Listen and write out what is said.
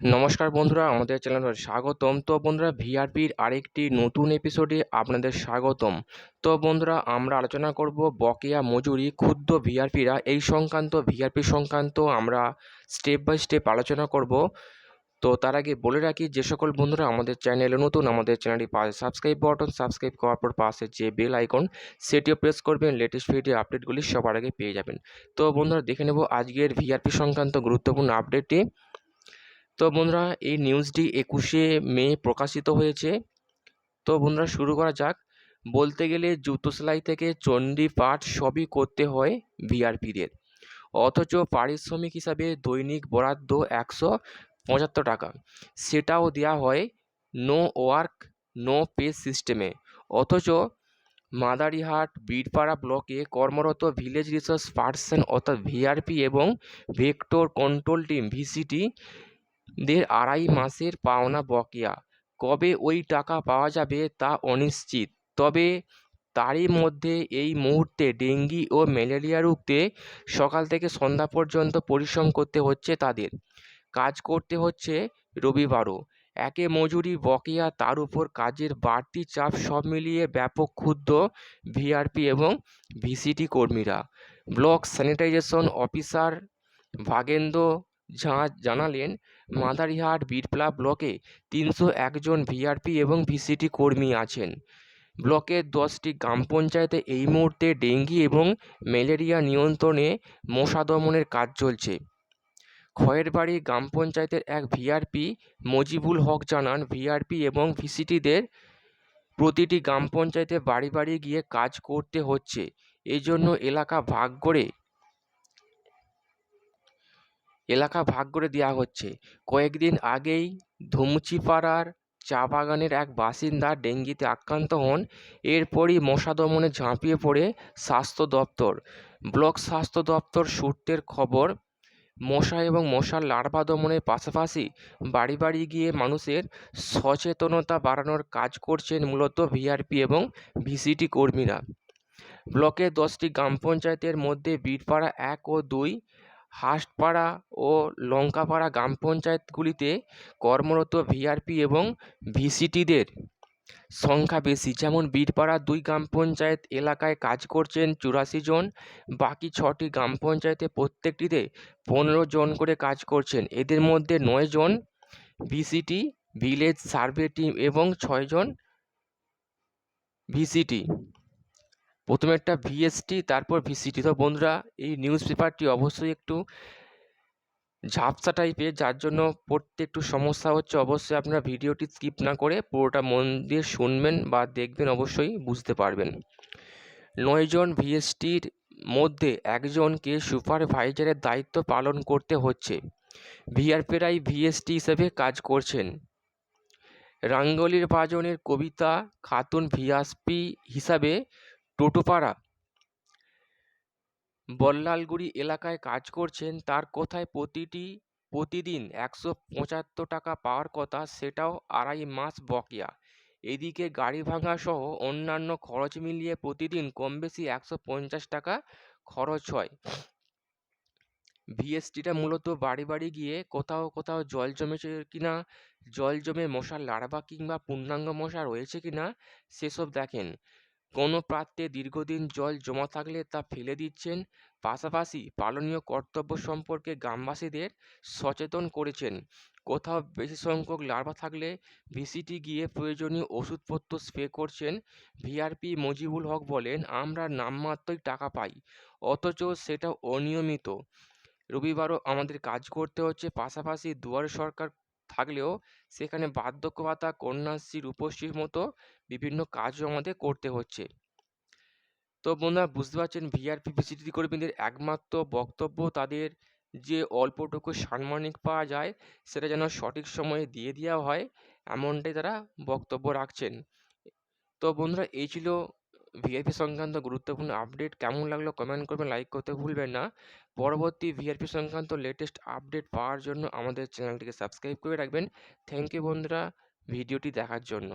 নমস্কার বন্ধুরা, আমাদের চ্যানেলে স্বাগতম। তো বন্ধুরা, ভিআরপির আরেকটি নতুন এপিসোডে আপনাদের স্বাগতম। তো বন্ধুরা, আমরা আলোচনা করব বকেয়া মজুরি ক্ষুদ্র ভিআরপিরা। এই সংক্রান্ত, ভিআরপি সংক্রান্ত আমরা স্টেপ বাই স্টেপ আলোচনা করব। তো তার আগে বলে রাখি, যে সকল বন্ধুরা আমাদের চ্যানেলে নতুন, আমাদের চ্যানেলটি পাশে সাবস্ক্রাইব বাটন সাবস্ক্রাইব করার পর পাশে যে বেল আইকন সেটিও প্রেস করবেন। লেটেস্ট ভিডিও আপডেটগুলি সবার আগে পেয়ে যাবেন। তো বন্ধুরা, দেখে নেব আজকের ভিআরপি সংক্রান্ত গুরুত্বপূর্ণ আপডেটটি তো বন্ধুরা, এই নিউজটি একুশে মে প্রকাশিত হয়েছে। তো বন্ধুরা, শুরু করা যাক। বলতে গেলে জুতো সেলাই থেকে চণ্ডী পাঠ সবই করতে হয় ভিআরপিদের। অথচ পারিশ্রমিক হিসাবে দৈনিক বরাদ্দ একশো পঁচাত্তর টাকা। সেটাও দেওয়া হয় নো ওয়ার্ক, নো পে সিস্টেমে। অথচ মাদারিহাট, বীরপাড়া ব্লকে কর্মরত ভিলেজ রিসোর্স পার্সন অর্থাৎ ভিআরপি এবং ভেক্টর কন্ট্রোল টিম, ভিসিটি দের আড়াই মাসের পাওনা বকেয়া। কবে ওই টাকা পাওয়া যাবে তা অনিশ্চিত। তবে তারই মধ্যে এই মুহূর্তে ডেঙ্গি ও ম্যালেরিয়া রুখতে সকাল থেকে সন্ধ্যা পর্যন্ত পরিশ্রম করতে হচ্ছে তাদের। কাজ করতে হচ্ছে রবিবারও। একে মজুরি বকেয়া, তার উপর কাজের বাড়তি চাপ সব মিলিয়ে ব্যাপক ক্ষুব্ধ ভিআরপি এবং ভিসিটি কর্মীরা। ব্লক স্যানিটাইজেশন অফিসার ভাগেন্দ্র জানালেন মাদারিহাট বীরপ্লা ব্লকে তিনশো একজন ভিআরপি এবং ভিসিটি কর্মী আছেন। ব্লকের দশটি গ্রাম পঞ্চায়েতে এই মুহূর্তে ডেঙ্গি এবং ম্যালেরিয়া নিয়ন্ত্রণে মশা দমনের কাজ চলছে। খয়েরবাড়ি গ্রাম পঞ্চায়েতের এক ভিআরপি মজিবুল হক জানান ভিআরপি এবং ভিসিটিদের প্রতিটি গ্রাম পঞ্চায়েতে বাড়ি বাড়ি গিয়ে কাজ করতে হচ্ছে। এই জন্য এলাকা ভাগ করে এলাকা ভাগ করে দেওয়া হচ্ছে। কয়েকদিন আগেই ধুমচিপাড়ার চা বাগানের এক বাসিন্দা ডেঙ্গিতে আক্রান্ত হন। এরপরই মশা দমনে ঝাঁপিয়ে পড়ে স্বাস্থ্য দপ্তর। ব্লক স্বাস্থ্য দপ্তর সূত্রের খবর, মশা এবং মশার লার্ভা দমনের পাশাপাশি বাড়ি বাড়ি গিয়ে মানুষের সচেতনতা বাড়ানোর কাজ করছেন মূলত ভিআরপি এবং ভিসিটি কর্মীরা। ব্লকের দশটি গ্রাম পঞ্চায়েতের মধ্যে বীরপাড়া এক ও দুই হাঁসপাড়া ও লঙ্কাপাড়া গ্রাম পঞ্চায়েতগুলিতে কর্মরত ভিআরপি এবং ভিসিটিদের সংখ্যা বেশি। যেমন বীরপাড়া দুই গ্রাম পঞ্চায়েত এলাকায় কাজ করছেন চুরাশি জন, বাকি ছটি গ্রাম পঞ্চায়েতে প্রত্যেকটিতে পনেরো জন করে কাজ করছেন। এদের মধ্যে নয় জন ভিসিটি ভিলেজ সার্ভে টিম এবং ছয়জন ভিসিটি প্রথমে একটা ভিএসটি তারপর ভিসিটি তো বন্ধুরা, এই নিউজ পেপারটি অবশ্যই একটু ঝাপসা টাইপের যার জন্য পড়তে একটু সমস্যা হচ্ছে, অবশ্যই আপনারা ভিডিওটি স্কিপ না করে পুরোটা মন দিয়ে শুনবেন বা দেখবেন, অবশ্যই বুঝতে পারবেন। নয়জন ভিএসটির মধ্যে একজনকে সুপারভাইজারের দায়িত্ব পালন করতে হচ্ছে। ভিআরপিরাই ভিএসটি হিসেবে কাজ করছেন। রাঙ্গলির বাজনের কবিতা খাতুন ভিআসপি হিসাবে টোটোপাড়া। বল্লালগুড়ি এলাকায় কাজ করছেন, তার কোথায় প্রতিটি, প্রতিদিন একশো পঁচাত্তর টাকা পাওয়ার কথা, সেটাও আড়াই মাস বকেয়া। এদিকে গাড়ি ভাঙা সহ অন্যান্য খরচ মিলিয়ে প্রতিদিন কম বেশি একশো পঞ্চাশ টাকা খরচ হয়। ভিএসটিটা মূলত বাড়ি বাড়ি গিয়ে কোথাও কোথাও জল জমেছে কিনা, জল জমে মশার লার্ভা কিংবা পূর্ণাঙ্গ মশা রয়েছে কিনা, সেসব দেখেন। কোনো পাত্রে দীর্ঘদিন জল জমা থাকলে তা ফেলে দিচ্ছেন। পাশাপাশি পালনীয় কর্তব্য সম্পর্কে গ্রামবাসীদের সচেতন করেছেন। কোথাও বেশি সংখ্যক লার্ভা থাকলে ভিসিটি গিয়ে প্রয়োজনীয় ওষুধপত্র স্প্রে করছেন ভিআরপি মজিবুল হক বলেন, আমরা নামমাত্রই টাকা পাই, অথচ সেটা অনিয়মিত। রবিবারও আমাদের কাজ করতে হচ্ছে। পাশাপাশি দুয়ারে সরকার থাকলেও সেখানে বার্ধক্য ভাতা কন্যাশ্রী, রূপশ্রীর মতো বিভিন্ন কাজও আমাদের করতে হচ্ছে। তো বন্ধুরা, বুঝতে পারছেন ভিআরপি ভিসিটি কর্মীদের একমাত্র বক্তব্য তাদের যে অল্পটুকু সাম্মানিক পাওয়া যায়, সেটা যেন সঠিক সময়ে দিয়ে দেওয়া হয়, এমনটাই তারা বক্তব্য রাখছেন। তো বন্ধুরা, এই ছিল ভিআইপি সংক্রান্ত গুরুত্বপূর্ণ আপডেট কেমন লাগল কমেন্ট করবেন লাইক করতে ভুলবেন না। পরবর্তী ভিআইপি সংক্রান্ত লেটেস্ট আপডেট পাওয়ার জন্য আমাদের চ্যানেলটিকে সাবস্ক্রাইব করে রাখবেন। থ্যাংক ইউ বন্ধুরা ভিডিওটি দেখার জন্য।